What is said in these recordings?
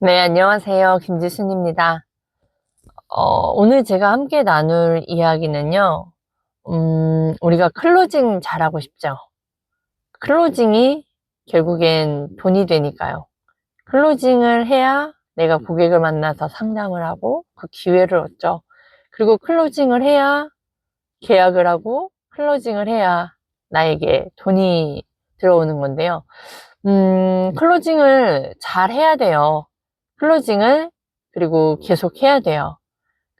네, 안녕하세요. 김지순입니다. 어, 오늘 제가 함께 나눌 이야기는요, 음, 우리가 클로징 잘하고 싶죠. 클로징이 결국엔 돈이 되니까요. 클로징을 해야 내가 고객을 만나서 상담을 하고 그 기회를 얻죠. 그리고 클로징을 해야 계약을 하고 클로징을 해야 나에게 돈이 들어오는 건데요. 음, 클로징을 잘 해야 돼요. 클로징을 그리고 계속 해야 돼요.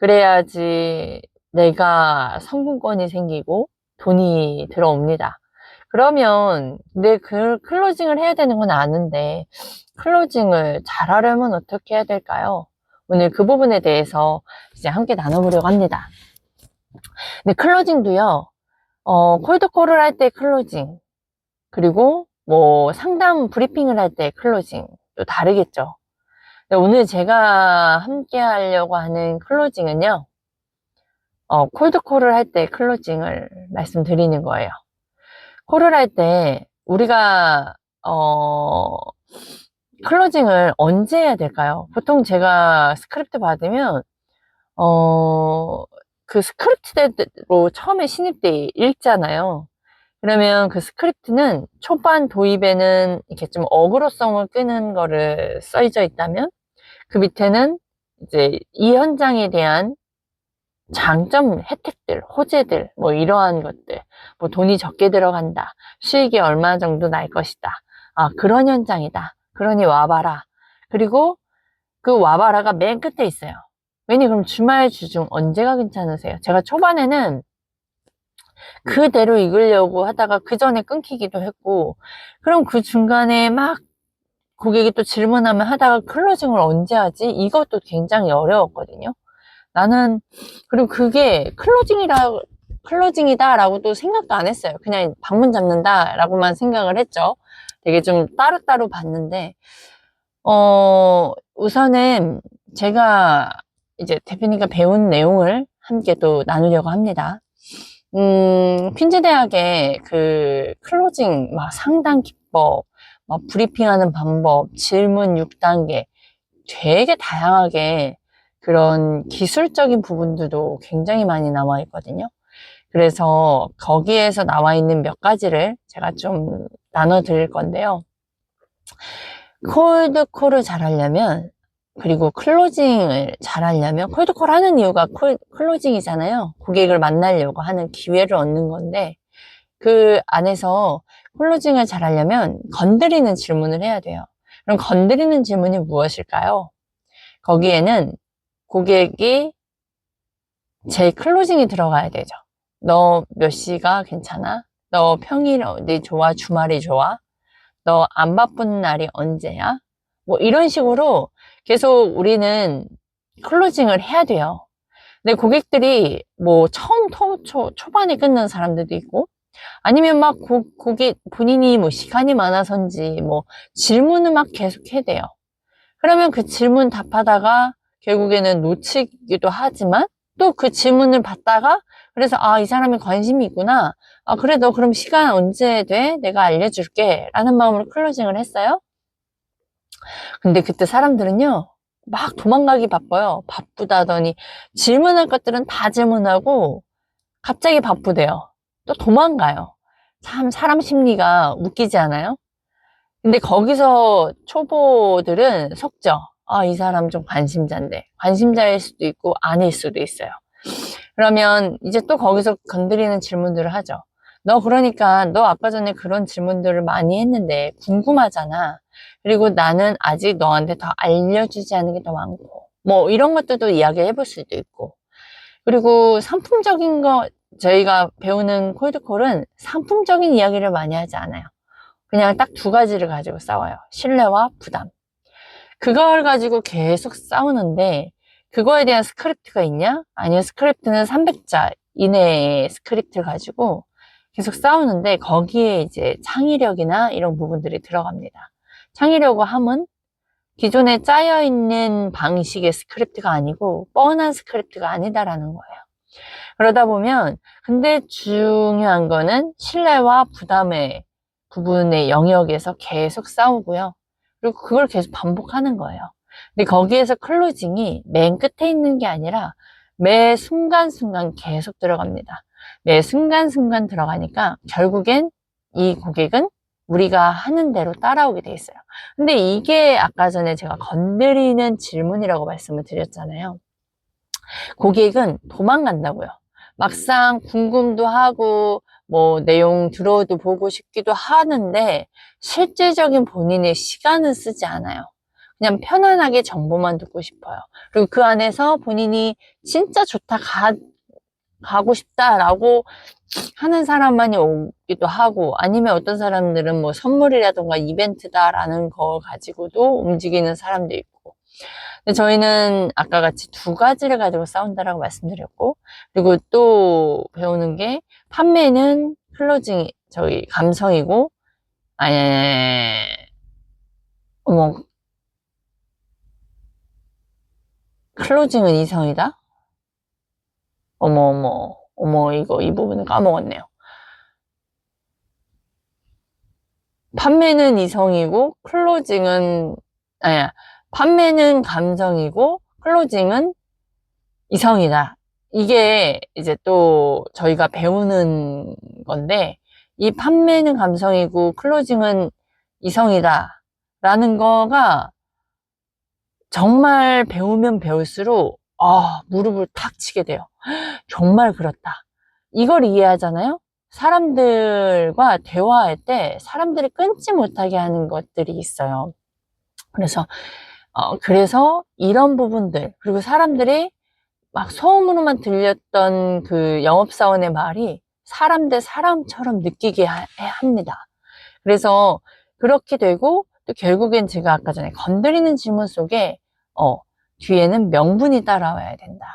그래야지 내가 성공권이 생기고 돈이 들어옵니다. 그러면 근데 그 클로징을 해야 되는 건 아는데 클로징을 잘 하려면 어떻게 해야 될까요? 오늘 그 부분에 대해서 이제 함께 나눠보려고 합니다. 근데 클로징도요, 어, 콜드콜을 할 때 클로징, 그리고 뭐 상담 브리핑을 할 때 클로징 또 다르겠죠. 네, 오늘 제가 함께 하려고 하는 클로징은요, 어, 콜드콜을 할 때 클로징을 말씀드리는 거예요. 콜을 할 때 우리가, 어, 클로징을 언제 해야 될까요? 보통 제가 스크립트 받으면, 어, 그 스크립트대로 처음에 신입 때 읽잖아요. 그러면 그 스크립트는 초반 도입에는 이렇게 좀 어그로성을 끄는 거를 써져 있다면 그 밑에는 이제 이 현장에 대한 장점, 혜택들, 호재들, 뭐 이러한 것들, 뭐 돈이 적게 들어간다, 수익이 얼마 정도 날 것이다, 아, 그런 현장이다. 그러니 와봐라. 그리고 그 와봐라가 맨 끝에 있어요. 왜냐, 그럼 주말 주중 언제가 괜찮으세요? 제가 초반에는 그대로 읽으려고 하다가 그 전에 끊기기도 했고, 그럼 그 중간에 막 고객이 또 질문하면 하다가 클로징을 언제 하지? 이것도 굉장히 어려웠거든요. 나는, 그리고 그게 클로징이라, 클로징이다라고도 생각도 안 했어요. 그냥 방문 잡는다라고만 생각을 했죠. 되게 좀 따로따로 봤는데, 어, 우선은 제가 이제 대표님과 배운 내용을 함께 또 나누려고 합니다. 음, 퀸즈 대학의 그 클로징, 막 상담 기법, 막 브리핑하는 방법, 질문 6단계, 되게 다양하게 그런 기술적인 부분들도 굉장히 많이 나와 있거든요. 그래서 거기에서 나와 있는 몇 가지를 제가 좀 나눠 드릴 건데요. 콜드콜을 잘 하려면 그리고 클로징을 잘 하려면 콜드콜 하는 이유가 콜, 클로징이잖아요. 고객을 만나려고 하는 기회를 얻는 건데 그 안에서 클로징을 잘 하려면 건드리는 질문을 해야 돼요. 그럼 건드리는 질문이 무엇일까요? 거기에는 고객이 제 클로징이 들어가야 되죠. 너 몇 시가 괜찮아? 너 평일 어디 좋아? 주말이 좋아? 너 안 바쁜 날이 언제야? 뭐 이런 식으로 계속 우리는 클로징을 해야 돼요. 근데 고객들이 뭐 처음 초, 초, 초반에 끊는 사람들도 있고 아니면 막 고, 고객 본인이 뭐 시간이 많아서인지 뭐 질문을 막 계속 해야 돼요. 그러면 그 질문 답하다가 결국에는 놓치기도 하지만 또 그 질문을 받다가 그래서 아 이 사람이 관심이 있구나 아 그래 너 그럼 시간 언제 돼? 내가 알려줄게 라는 마음으로 클로징을 했어요. 근데 그때 사람들은요 막 도망가기 바빠요. 바쁘다더니 질문할 것들은 다 질문하고 갑자기 바쁘대요. 또 도망가요. 참 사람 심리가 웃기지 않아요? 근데 거기서 초보들은 속죠. 아, 이 사람 좀 관심자인데. 관심자일 수도 있고 아닐 수도 있어요. 그러면 이제 또 거기서 건드리는 질문들을 하죠. 너 그러니까 너 아까 전에 그런 질문들을 많이 했는데 궁금하잖아. 그리고 나는 아직 너한테 더 알려주지 않은 게 더 많고. 뭐 이런 것들도 이야기해 볼 수도 있고. 그리고 상품적인 거 저희가 배우는 콜드콜은 상품적인 이야기를 많이 하지 않아요. 그냥 딱 두 가지를 가지고 싸워요. 신뢰와 부담. 그걸 가지고 계속 싸우는데 그거에 대한 스크립트가 있냐? 아니요. 스크립트는 300자 이내의 스크립트를 가지고 계속 싸우는데 거기에 이제 창의력이나 이런 부분들이 들어갑니다. 창의력과 함은 기존에 짜여 있는 방식의 스크립트가 아니고 뻔한 스크립트가 아니다라는 거예요. 그러다 보면 근데 중요한 거는 신뢰와 부담의 부분의 영역에서 계속 싸우고요. 그리고 그걸 계속 반복하는 거예요. 근데 거기에서 클로징이 맨 끝에 있는 게 아니라 매 순간순간 계속 들어갑니다. 매 순간순간 들어가니까 결국엔 이 고객은 우리가 하는 대로 따라오게 돼 있어요. 근데 이게 아까 전에 제가 건드리는 질문이라고 말씀을 드렸잖아요. 고객은 도망간다고요. 막상 궁금도 하고 뭐 내용 들어도 보고 싶기도 하는데 실제적인 본인의 시간은 쓰지 않아요. 그냥 편안하게 정보만 듣고 싶어요. 그리고 그 안에서 본인이 진짜 좋다 가, 가고 싶다라고 하는 사람만이 오기도 하고 아니면 어떤 사람들은 뭐 선물이라던가 이벤트다라는 거 가지고도 움직이는 사람도 있고 저희는 아까 같이 두 가지를 가지고 싸운다라고 말씀드렸고 그리고 또 배우는 게 판매는 클로징 저희 감성이고 아니 어머 클로징은 이성이다? 어머 어머 어머 이거 이 부분을 까먹었네요. 판매는 이성이고 클로징은 아니야 판매는 감성이고 클로징은 이성이다. 이게 이제 또 저희가 배우는 건데 이 판매는 감성이고 클로징은 이성이다 라는 거가 정말 배우면 배울수록 아 무릎을 탁 치게 돼요. 정말 그렇다. 이걸 이해하잖아요? 사람들과 대화할 때 사람들이 끊지 못하게 하는 것들이 있어요. 그래서 어, 그래서 이런 부분들 그리고 사람들이 막 소음으로만 들렸던 그 영업사원의 말이 사람 대 사람처럼 느끼게 하, 합니다. 그래서 그렇게 되고 또 결국엔 제가 아까 전에 건드리는 질문 속에 어, 뒤에는 명분이 따라와야 된다.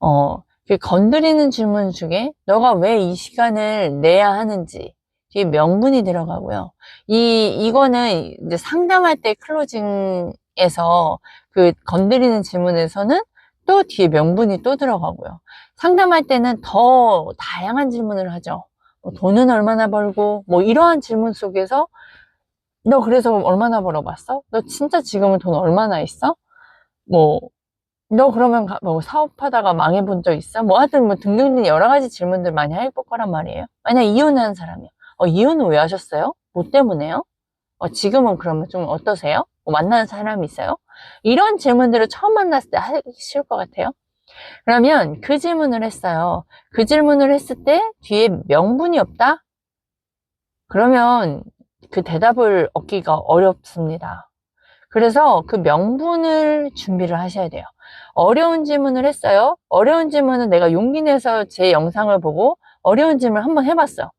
어, 그 건드리는 질문 중에 너가 왜 이 시간을 내야 하는지 뒤에 명분이 들어가고요. 이 이거는 이제 상담할 때 클로징 에서 그 건드리는 질문에서는 또 뒤에 명분이 또 들어가고요. 상담할 때는 더 다양한 질문을 하죠. 뭐 돈은 얼마나 벌고 뭐 이러한 질문 속에서 너 그래서 얼마나 벌어봤어? 너 진짜 지금은 돈 얼마나 있어? 뭐 너 그러면 가- 뭐 사업하다가 망해본 적 있어? 뭐 하여튼 뭐 등등등 여러 가지 질문들 많이 해볼 거란 말이에요. 만약 이혼한 사람이요. 어, 이혼은 왜 하셨어요? 뭐 때문에요? 어, 지금은 그러면 좀 어떠세요? 뭐 만나는 사람이 있어요? 이런 질문들을 처음 만났을 때 하기 쉬울 것 같아요. 그러면 그 질문을 했어요. 그 질문을 했을 때 뒤에 명분이 없다? 그러면 그 대답을 얻기가 어렵습니다. 그래서 그 명분을 준비를 하셔야 돼요. 어려운 질문을 했어요. 어려운 질문은 내가 용기 내서 제 영상을 보고 어려운 질문을 한번 해봤어.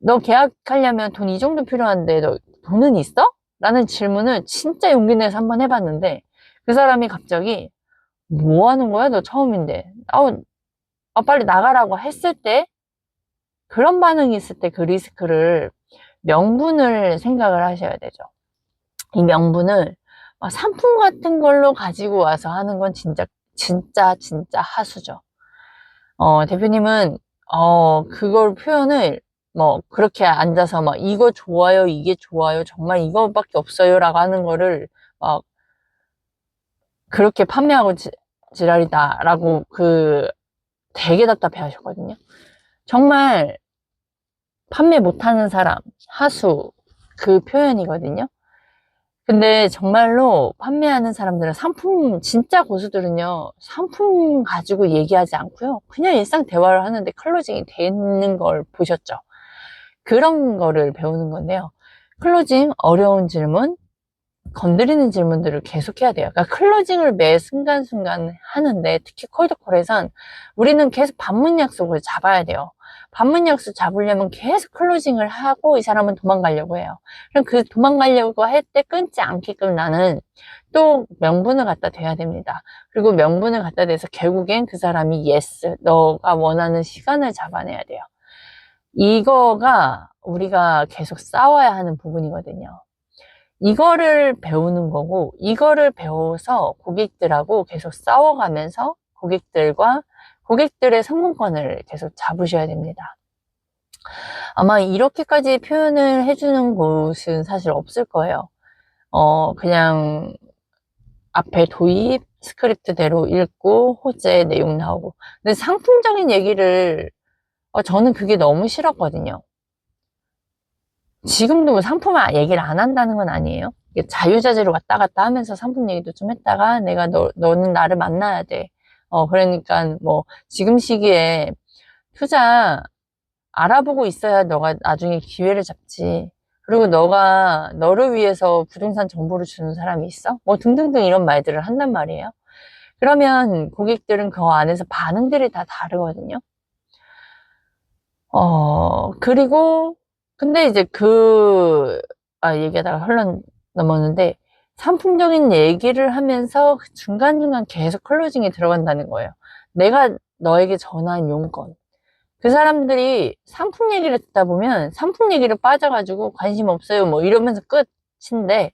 너 계약하려면 돈 이 정도 필요한데 너 돈은 있어? 라는 질문을 진짜 용기 내서 한번 해봤는데 그 사람이 갑자기 뭐 하는 거야? 너 처음인데. 아우, 아, 빨리 나가라고 했을 때 그런 반응이 있을 때 그 리스크를 명분을 생각을 하셔야 되죠. 이 명분을 막 상품 같은 걸로 가지고 와서 하는 건 진짜 진짜 진짜 하수죠. 어, 대표님은 어, 그걸 표현을 뭐 그렇게 앉아서 막 이거 좋아요, 이게 좋아요, 정말 이거밖에 없어요 라고 하는 거를 막 그렇게 판매하고 지, 지랄이다 라고 그 되게 답답해 하셨거든요. 정말 판매 못하는 사람, 하수 그 표현이거든요. 근데 정말로 판매하는 사람들은 상품, 진짜 고수들은요, 상품 가지고 얘기하지 않고요. 그냥 일상 대화를 하는데 클로징이 되는 걸 보셨죠? 그런 거를 배우는 건데요. 클로징, 어려운 질문, 건드리는 질문들을 계속 해야 돼요. 그러니까 클로징을 매 순간순간 하는데 특히 콜드콜에선 우리는 계속 반문 약속을 잡아야 돼요. 반문 약속 잡으려면 계속 클로징을 하고 이 사람은 도망가려고 해요. 그럼 그 도망가려고 할 때 끊지 않게끔 나는 또 명분을 갖다 대야 됩니다. 그리고 명분을 갖다 대서 결국엔 그 사람이 yes, 너가 원하는 시간을 잡아내야 돼요. 이거가 우리가 계속 싸워야 하는 부분이거든요. 이거를 배우는 거고, 이거를 배워서 고객들하고 계속 싸워가면서 고객들과 고객들의 성공권을 계속 잡으셔야 됩니다. 아마 이렇게까지 표현을 해주는 곳은 사실 없을 거예요. 어, 그냥 앞에 도입 스크립트대로 읽고 호재 내용 나오고 근데 상품적인 얘기를 어, 저는 그게 너무 싫었거든요. 지금도 뭐 상품 얘기를 안 한다는 건 아니에요. 자유자재로 왔다 갔다 하면서 상품 얘기도 좀 했다가 내가 너, 너는 나를 만나야 돼. 어, 그러니까 뭐 지금 시기에 투자 알아보고 있어야 너가 나중에 기회를 잡지. 그리고 너가 너를 위해서 부동산 정보를 주는 사람이 있어? 뭐 등등등 이런 말들을 한단 말이에요. 그러면 고객들은 그 안에서 반응들이 다 다르거든요. 어, 그리고, 근데 이제 그, 아, 얘기하다가 흘러 넘었는데, 상품적인 얘기를 하면서 그 중간중간 계속 클로징이 들어간다는 거예요. 내가 너에게 전한 용건. 그 사람들이 상품 얘기를 듣다 보면 상품 얘기를 빠져가지고 관심 없어요. 뭐 이러면서 끝인데,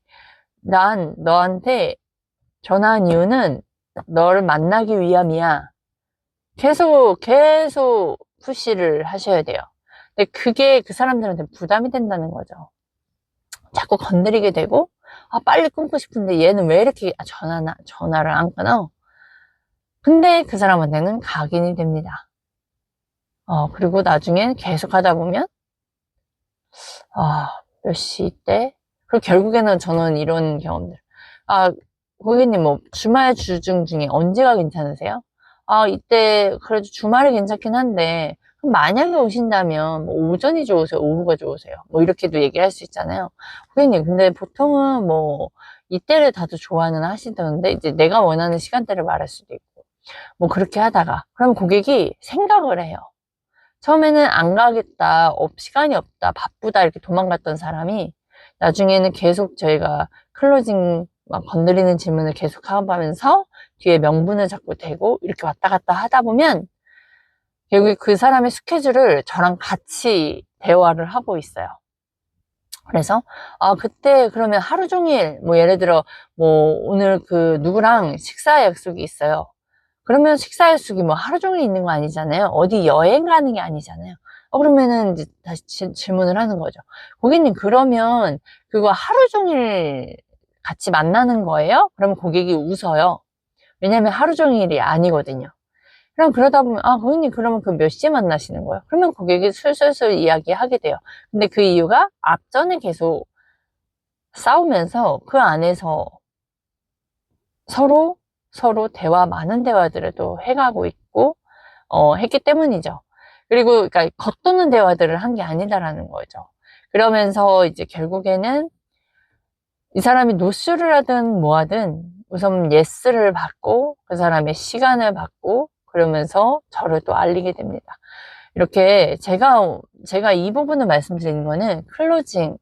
난 너한테 전화한 이유는 너를 만나기 위함이야. 계속, 계속 푸시를 하셔야 돼요. 근데 그게 그 사람들한테 부담이 된다는 거죠. 자꾸 건드리게 되고, 아, 빨리 끊고 싶은데 얘는 왜 이렇게 전화나, 전화를 안 끊어? 근데 그 사람한테는 각인이 됩니다. 어, 그리고 나중엔 계속 하다 보면, 아, 몇 시 때? 그리고 결국에는 저는 이런 경험들. 아, 고객님 뭐 주말 주중 중에 언제가 괜찮으세요? 아, 이때 그래도 주말이 괜찮긴 한데 만약에 오신다면 뭐 오전이 좋으세요? 오후가 좋으세요? 뭐 이렇게도 얘기할 수 있잖아요. 고객님 근데 보통은 뭐 이때를 다들 좋아는 하시던데 이제 내가 원하는 시간대를 말할 수도 있고 뭐 그렇게 하다가 그럼 고객이 생각을 해요. 처음에는 안 가겠다, 업, 시간이 없다, 바쁘다 이렇게 도망갔던 사람이 나중에는 계속 저희가 클로징 막 건드리는 질문을 계속 하면서 뒤에 명분을 자꾸 대고 이렇게 왔다 갔다 하다 보면 결국에 그 사람의 스케줄을 저랑 같이 대화를 하고 있어요. 그래서 아 그때 그러면 하루 종일 뭐 예를 들어 뭐 오늘 그 누구랑 식사 약속이 있어요. 그러면 식사 약속이 뭐 하루 종일 있는 거 아니잖아요. 어디 여행 가는 게 아니잖아요. 어, 그러면은 이제 다시 지, 질문을 하는 거죠. 고객님 그러면 그거 하루 종일 같이 만나는 거예요? 그러면 고객이 웃어요. 왜냐하면 하루 종일이 아니거든요. 그럼 그러다 보면 아 고객님 그러면 그 몇 시에 만나시는 거예요? 그러면 고객이 술술술 이야기하게 돼요. 근데 그 이유가 앞전에 계속 싸우면서 그 안에서 서로 서로 대화 많은 대화들을 또 해가고 있고 어, 했기 때문이죠. 그리고 그러니까 겉도는 대화들을 한 게 아니다라는 거죠. 그러면서 이제 결국에는 이 사람이 노쇼를 하든 뭐 하든 우선 예스를 받고 그 사람의 시간을 받고 그러면서 저를 또 알리게 됩니다. 이렇게 제가 제가 이 부분을 말씀드리는 거는 클로징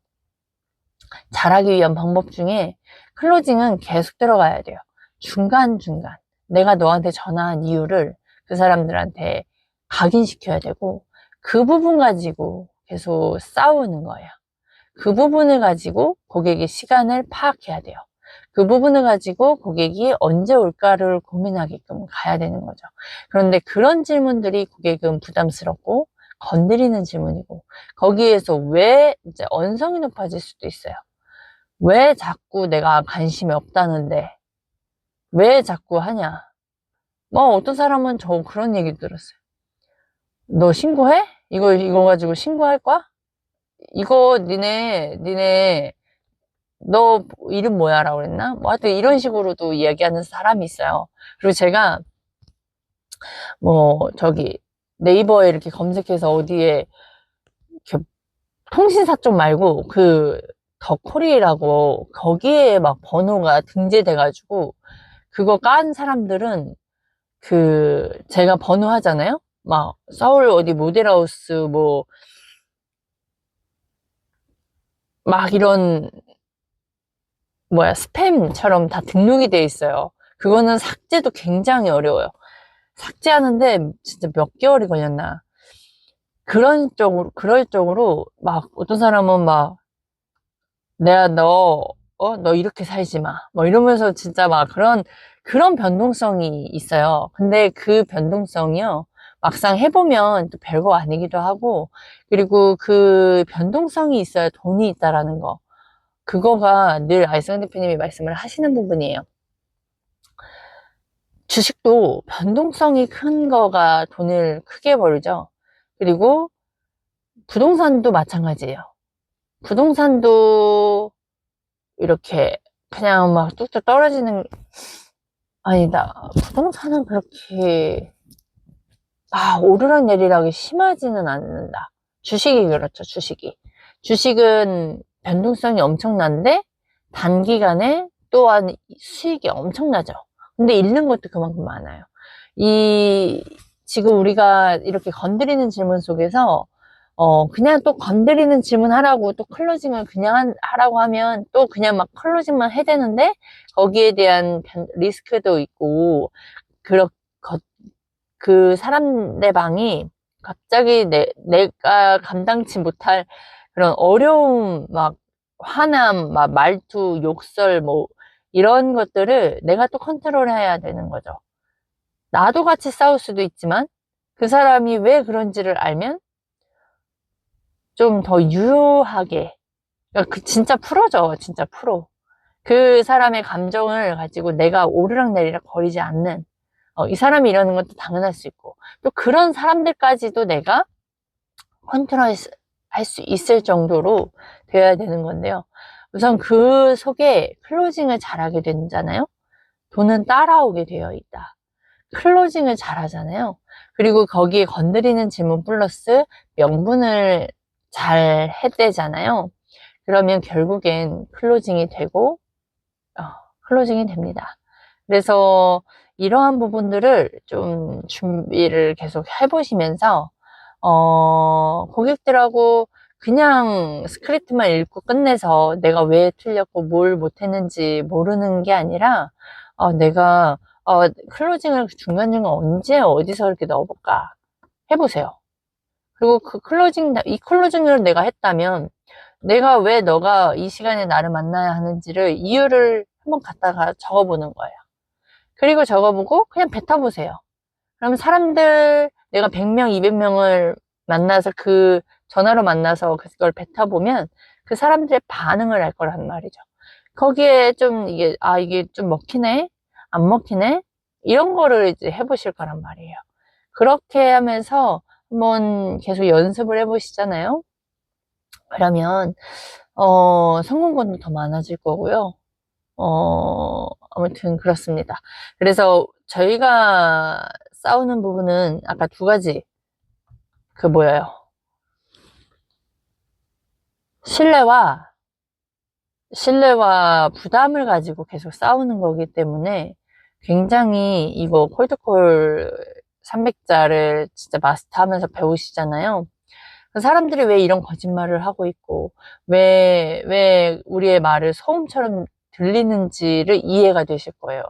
잘하기 위한 방법 중에 클로징은 계속 들어가야 돼요. 중간중간 내가 너한테 전화한 이유를 그 사람들한테 각인시켜야 되고 그 부분 가지고 계속 싸우는 거예요. 그 부분을 가지고 고객의 시간을 파악해야 돼요. 그 부분을 가지고 고객이 언제 올까를 고민하게끔 가야 되는 거죠. 그런데 그런 질문들이 고객은 부담스럽고 건드리는 질문이고 거기에서 왜 이제 언성이 높아질 수도 있어요. 왜 자꾸 내가 관심이 없다는데 왜 자꾸 하냐? 뭐 어떤 사람은 저 그런 얘기 들었어요. 너 신고해? 이거 이거 가지고 신고할 거야? 이거 니네 니네 너 이름 뭐야? 라고 그랬나? 뭐 하여튼 이런 식으로도 이야기하는 사람이 있어요. 그리고 제가 뭐 저기 네이버에 이렇게 검색해서 어디에 통신사 쪽 말고 그 더코리라고 거기에 막 번호가 등재돼가지고 그거 깐 사람들은 그 제가 번호 하잖아요. 막 서울 어디 모델하우스 뭐 막 이런 뭐야 스팸처럼 다 등록이 돼 있어요. 그거는 삭제도 굉장히 어려워요. 삭제하는데 진짜 몇 개월이 걸렸나. 그런 쪽으로 그럴 쪽으로 막 어떤 사람은 막 내가 너 어, 너 이렇게 살지 마. 뭐 이러면서 진짜 막 그런, 그런 변동성이 있어요. 근데 그 변동성이요. 막상 해보면 또 별거 아니기도 하고, 그리고 그 변동성이 있어야 돈이 있다라는 거. 그거가 늘 아이승환 대표님이 말씀을 하시는 부분이에요. 주식도 변동성이 큰 거가 돈을 크게 벌죠. 그리고 부동산도 마찬가지예요. 부동산도 이렇게 그냥 막 뚝뚝 떨어지는 아니다. 부동산은 그렇게 아 오르락 내리락이 심하지는 않는다. 주식이 그렇죠. 주식이 주식은 변동성이 엄청난데 단기간에 또한 수익이 엄청나죠. 근데 잃는 것도 그만큼 많아요. 이 지금 우리가 이렇게 건드리는 질문 속에서 어, 그냥 또 건드리는 질문 하라고 또 클로징을 그냥 한- 하라고 하면 또 그냥 막 클로징만 해야 되는데 거기에 대한 변- 리스크도 있고, 그렇, 거- 그 사람 내 방이 갑자기 내, 내가 감당치 못할 그런 어려움, 막 화남, 막 말투, 욕설, 뭐 이런 것들을 내가 또 컨트롤 해야 되는 거죠. 나도 같이 싸울 수도 있지만 그 사람이 왜 그런지를 알면 좀 더 유효하게 그러니까 그 진짜 프로죠 진짜 프로 그 사람의 감정을 가지고 내가 오르락내리락 거리지 않는 어, 이 사람이 이러는 것도 당연할 수 있고 또 그런 사람들까지도 내가 컨트롤 할 수 있을 정도로 되어야 되는 건데요 우선 그 속에 클로징을 잘하게 되잖아요 돈은 따라오게 되어 있다 클로징을 잘하잖아요 그리고 거기에 건드리는 질문 플러스 명분을 잘 해대잖아요. 그러면 결국엔 클로징이 되고, 어, 클로징이 됩니다. 그래서 이러한 부분들을 좀 준비를 계속 해보시면서, 어, 고객들하고 그냥 스크립트만 읽고 끝내서 내가 왜 틀렸고 뭘 못했는지 모르는 게 아니라, 어, 내가, 어, 클로징을 중간중간 언제 어디서 이렇게 넣어볼까? 해보세요. 그리고 그 클로징, 이 클로징을 내가 했다면, 내가 왜 너가 이 시간에 나를 만나야 하는지를 이유를 한번 갖다가 적어보는 거예요. 그리고 적어보고 그냥 뱉어보세요. 그럼 사람들, 내가 100명, 200명을 만나서 그, 전화로 만나서 그걸 뱉어보면 그 사람들의 반응을 알 거란 말이죠. 거기에 좀 이게, 아, 이게 좀 먹히네? 안 먹히네? 이런 거를 이제 해보실 거란 말이에요. 그렇게 하면서 한번 계속 연습을 해보시잖아요. 그러면 어, 성공권도 더 많아질 거고요. 어, 아무튼 그렇습니다. 그래서 저희가 싸우는 부분은 아까 두 가지 그 뭐예요? 신뢰와 신뢰와 부담을 가지고 계속 싸우는 거기 때문에 굉장히 이거 콜드콜 300자를 진짜 마스터하면서 배우시잖아요. 사람들이 왜 이런 거짓말을 하고 있고, 왜, 왜 우리의 말을 소음처럼 들리는지를 이해가 되실 거예요.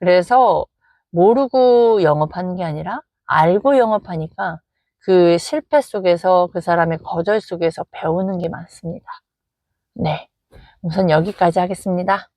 그래서 모르고 영업하는 게 아니라 알고 영업하니까 그 실패 속에서 그 사람의 거절 속에서 배우는 게 많습니다. 네. 우선 여기까지 하겠습니다.